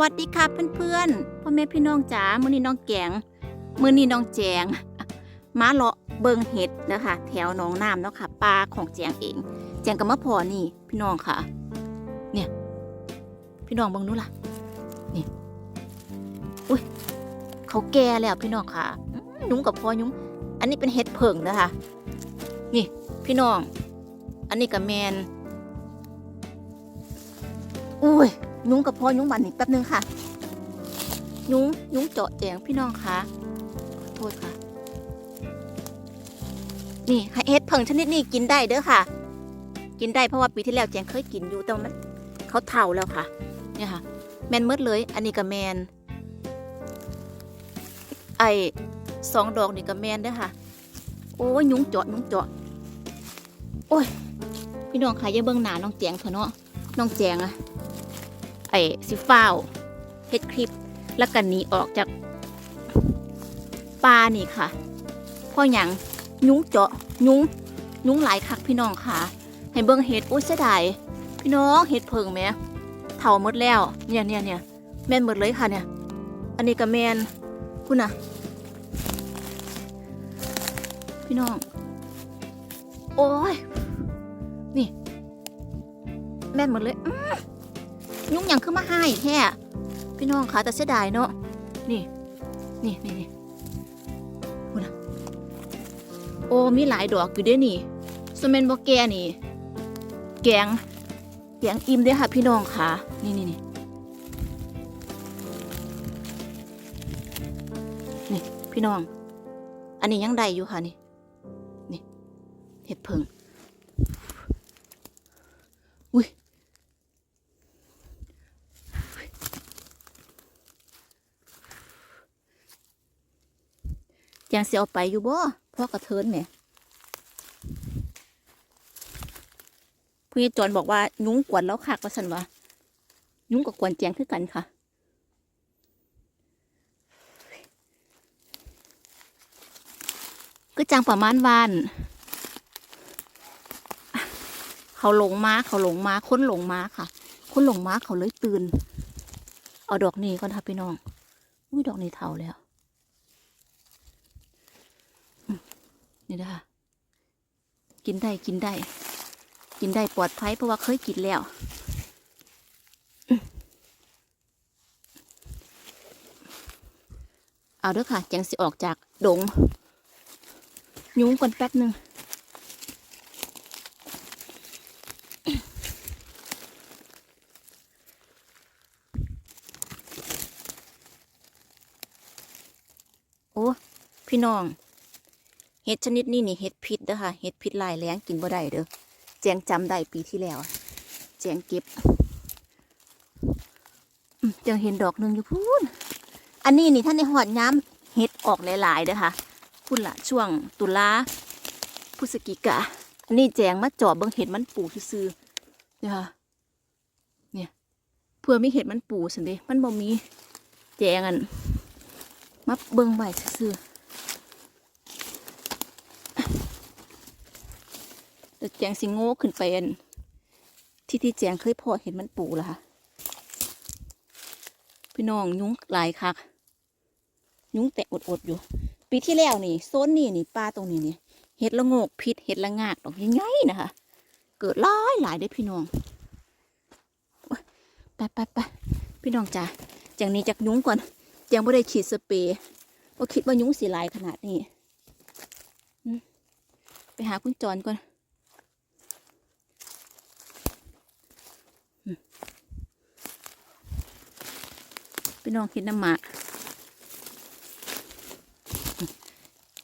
วัสดีค่ะเพื่อนๆพ่อแม่พี่น้องจ๋ามื้อนี้น้องแกงมื้อนี้น้องแจงมาเลาะเบิงเห็ดนะคะ แถวหนองน้ำเนาะค่ะปลาของแจงเอง แจงกับมะพอนี่ พี่น้องค่ะ เนี่ย พี่น้องเบิงดูล่ะนี่อุ้ยเขาแก่แล้วพี่น้องค่ะยุ้งกับพอยุ้งอันนี้เป็นเห็ดเผิงนะคะ นี่ พี่น้อง อันนี้กับแมนอุ้ย ยุ้งกับพ่อยุ้งบันอีกแป๊บนึงค่ะ ยุ้งยุ้งเจาะแจงพี่น้องคะขอโทษค่ะ นี่เห็ดเผิงชนิดนี้กินได้เด้อค่ะ กินได้เพราะว่าปีที่แล้วแจงเคยกินอยู่แต่ว่ามันเขาเท่าแล้วค่ะ เนี่ยค่ะ แมนเมดเลย อันนี้กับแมน ไอสองดอกนี่กับแมนเด้อค่ะ โอ้ยยุ้งเจาะยุ้งเจาะ โอ้ย พี่น้องค่ะอย่าเบิ่งหนาน้องแจงเถอะเนาะ น้องแจงอะ อ้สิฟ้าวเฮ็ดคลิปแล้วกันหนีออกจากป่านี่ค่ะเพ่อหยังยุ้งเจาะยุ้งยุ้งหลายคักพี่น้องค่ะให้เบิ่งเห็ดอุ้ยเสียดายพี่น้องเห็ดเพิงแหมเถ่าหมดแล้ว เนี่ยเนี่ยเนี่ยแม่นหมดเลยค่ะเนี่ย อันนี้ก็แมนคุณนะพี่น้อง โอ้ยนี่ แม่นหมดเลยอื ยุงยังขึ้นมาให้แค่พี่น้องคะแต่เสียดายเนาะนี่ นี่นี่นี่พูดนะโอ้มีหลายดอกอยู่ด้วยนี่สเมนบอแกนี่ แกง แกงอิ่มเด้อค่ะพี่น้องค่ะนี่นี่นี่นี่พี่น้อง อันนี้ยังได้อยู่ค่ะนี่นี่เห็ดเพิงอุ้ย งสียเอาไปอยู่บ่พ่อกระเทินแหม่พี่จอนบอกว่ายุ้งกวนแล้วคักว่าสันว่ายุ้งกับกวนแจงคือกันค่ะก็จังประมาณวานเขาหลงมาเขาหลงมาค้นหลงมาค่ะค้นหลงมาเขาเลยตื่น เอาดอกนี้ก่อนค่ะพี่น้องอุ้ยดอกนี้เท่าแล้ว นี่นะคะกินได้กินได้ กินได้ปลอดภัยเพราะว่าเคยกินแล้วเอาเด้อค่ะจังสิออกจากดง ยุ้งก่อนแป๊บหนึ่งโอ้ พี่น้อง เห็ดชนิดนี้นี่เห็ดพิษเด้อค่ะเห็ดพิษลายแรงกินบ่ได้เด้อแจงจำได้ปีที่แล้ว แจงเก็บจังเห็นดอกหนึ่งอยู่พูนอันนี้นี่ท่านในหอดย้ำเห็ดออกหลายๆเด้อค่ะพูดละช่วงตุลาพฤศจิกาอันนี้แจงมาจอบเบิ่งเห็ดมันปูซื่อเด้อค่ะเนี่ยเพื่อมีเห็ดมันปูสิเดมันบ่มีแจงอันมาเบิ่งไว้ซื่อ แจงสิงโง่ขึ้นไปอันที่ที่แจงเคยพอเห็นมันปูแล้วค่ะ พี่น้องยุ้งหลายคัก ยุ้งแตะอดๆอยู่ ปีที่แล้วนี่โซนนี่นี่ปลาตรงนี้นี่เห็ดละโงกพิษเห็ดละงากดอกใหญ่ๆนะคะ เกิดหลายหลายได้พี่น้องไปไปไปพี่น้องจ้าจากนี้จากยุ้งก่อนยังไม่ได้ฉีดสเปรย์ก็คิดว่ายุ้งสีลายขนาดนี้ ไปหาคุณจอนก่อน พี่น้องคิดน้ำหมาก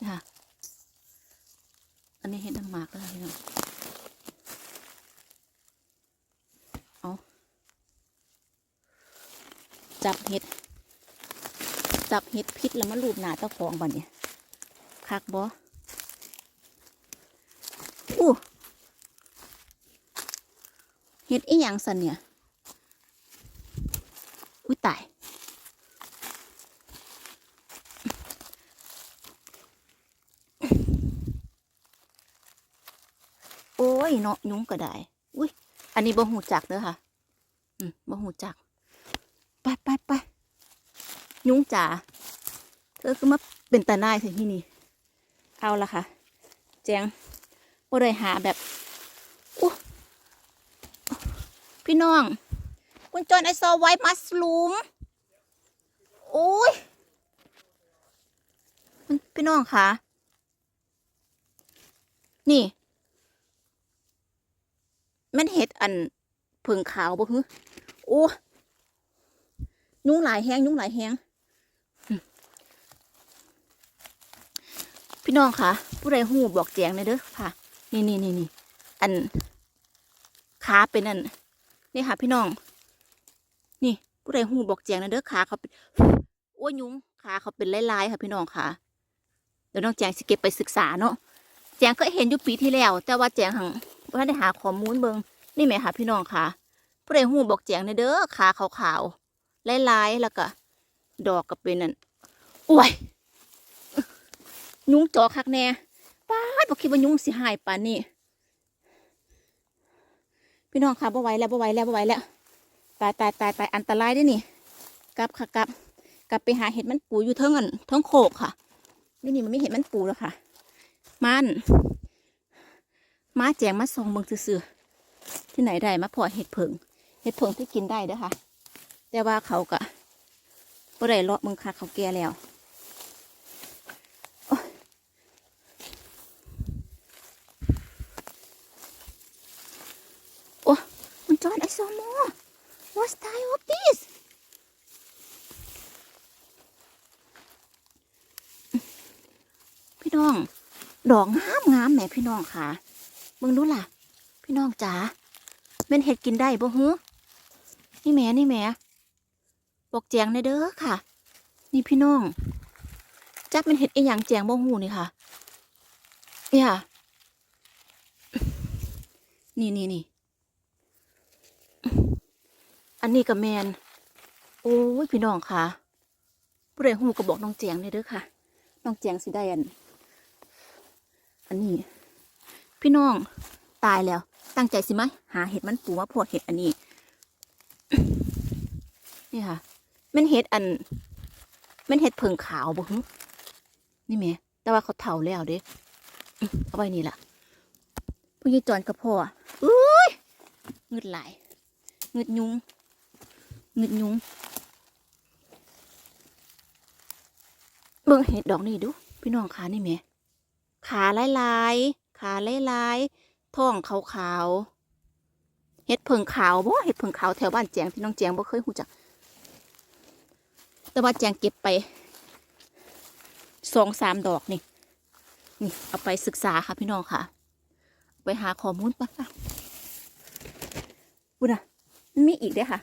นะคะอันนี้เห็ดน้ำหมากแล้วพี่น้องเอาจับเห็ด จับเห็ดพิษแล้วมาลูบหนาเจ้าของบ่เนี่ยคักบออู้เห็ดอีหยังสันเนี่ย อุ้ยตาย ยเนาะยุ้งก็ได้ อุ้ย อันนี้บ่หูจักเด้อค่ะ อืมบ่หูจัก ไปไปไปยุ้งจ๋า เธอคือมาเป็นตาหน้าสิที่นี่ เอาละค่ะ แจงบ่ได้หาแบบอู้พี่น้อง คุณจอนไอซอไว้มัสลูมโอ้ยพี่น้องคะนี่ มันเห็ดอันผึ่งขาวบ่ฮึโอ้ยุงหลายแห้งยุงหลายแห้งพี่น้องคะผู้ใดหูบอกแจงเลยเด้อค่ะ นี่นี่นี่นี่อันขาเป็นอันนี่ค่ะ พี่น้อง นี่ผู้ใดหูบอกแจงเลยเด้อขาเขาเป็นอ้ยยุงขาเขาเป็นลายๆค่ะ พี่น้องค่ะเดี๋ยวน้องแจงสิเก็บไปศึกษาเนาะแจงก็เห็นอยู่ปีที่แล้ว แต่ว่าแจงหัง ว่าได้หาข้อมูลเบิงนี่ไหมค่ะพี่น้องค่ะผู้ใดหูบอกแจงเลยเด้อขาขาวๆลายๆแล้วก็ ดอกก็เป็นนั่นโอ้ยยุงจอคักแน่ป้าบอกคิดว่ายุ้งสิหายป่านนี่พี่น้องค่ะบ่ไหวแล้วบ่ไหวแล้วบ่ไหวแล้วตายตายตายตายอันตรายด้วยนี่กลับค่ะกลับ กลับไปหาเห็ดมันปูอยู่เทิงอันเทิงโขกค่ะนี่นี่มันไม่เห็ดมันปูแล้วค่ะ มัน มาแจงมาส่องเมืองซื่อๆที่ไหนได้มาพอเห็ดเผิงเห็ดเผิงที่กินได้เด้อค่ะ แต่ว่าเขาก็บ่ได้เลาะเมืองค่ะเขาแก่แล้วโอ้ มันจอดไอซอมอ What's the time of this พี่น้อง ดอกงามงามแหมพี่น้องค่ะ มึงดูล่ะ พี่น้องจ๋าเป็นเห็ดกินได้บ่ฮึนี่แม่นี่แม่บอกแจงในเด้อค่ะ นี่พี่น้องจักเป็นเห็ดไอีหยังแจงบ่หูนี่ค่ะเนี่ยนี่นี่นี่อันนี้กับแมนโอ้ยพี่น้องค่ะผู้ใดหูก็บอกน้องแจงเลยเด้อค่ะ น้องแจงสิได้อัน อันนี้ พี่น้อง ตายแล้ว ตั้งใจสิไหมหาเห็ดมันปูมาพวดเห็ดอันนี้ นี่ค่ะมันเห็ดอันมันเห็ดเพิงขาวบ่ฮึนี่แม่แต่ว่าเขาเถาแล้วเด้เอาไว้นี่ล่ะผู้ยี่จอนกับพ่ออุ้ยเงืดไหลายเงืดยุงเงึดยุงเบิ่งเห็ดดอกนี่ดู พี่น้องขานี่แม่ขาลายลายๆ ขาลายลายๆท้องขาวๆเห็ดเพิงขาวบ่เห็ดเพิงขาวแถวบ้านแจงพี่น้องแจงบ่เคยหูจัก แต่ว่าแจงเก็บไปสองสามดอกนี่นี่เอาไปศึกษาค่ะพี่น้องค่ะ ไปหาข้อมูลปะค่ะบุญอะมันมีอีกด้อค่ะ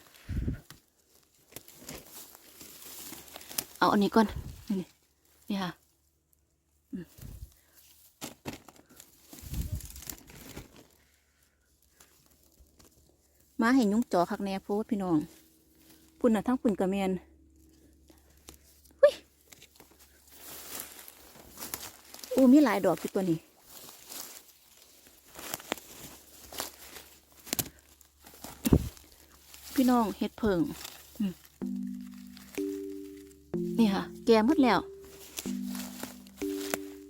เอาอันนี้ก่อนนี่นี่ค่ะ มาเห็นยุงจอคักแน่โพดพี่น้องปุ่นน่ะทั้งปุ่นกระเมียนวิโอ้มีหลายดอกอยู่ตัวนี้พี่น้องเฮ็ดเพิงนี่ค่ะ แกหมดแล้ว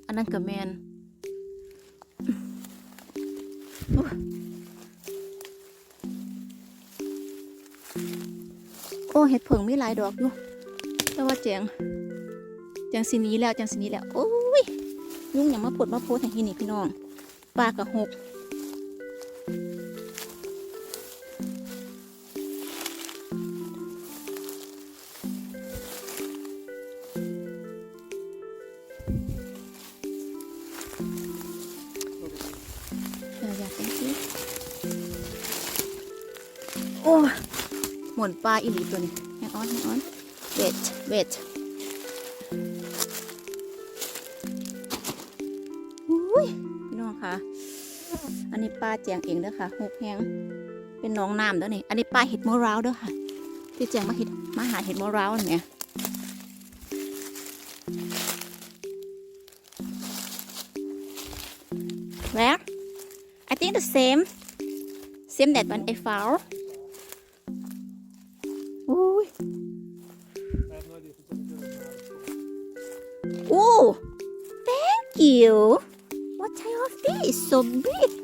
อันนั้นกับแมน โอ้เห็ดเผิงมีหลายดอกอยู่แต่ว่าแจงแจงสีนี้แล้วแจงสีนี้แล้วโอ้ยยุ่งอย่างมาปวดมาโพสแห่งที่นี่พี่น้องปลากระหก นปลาอีหลีตัวนี้แฮงออนแฮงออนเวทเวทอุ้ยพี่น้องค่ะ อันนี้ปลาแจงเองเด้อค่ะหกแหงเป็นหน้องน้ำเด้อนี่อันนี้ปลาเห็ดมอราวเด้อค่ะ ที่แจงมาเห็ดมาหาเห็ดมอราวเนี่ย Where? I think the same. Same that one I found. อ้ oh, thank you. What type of fish so big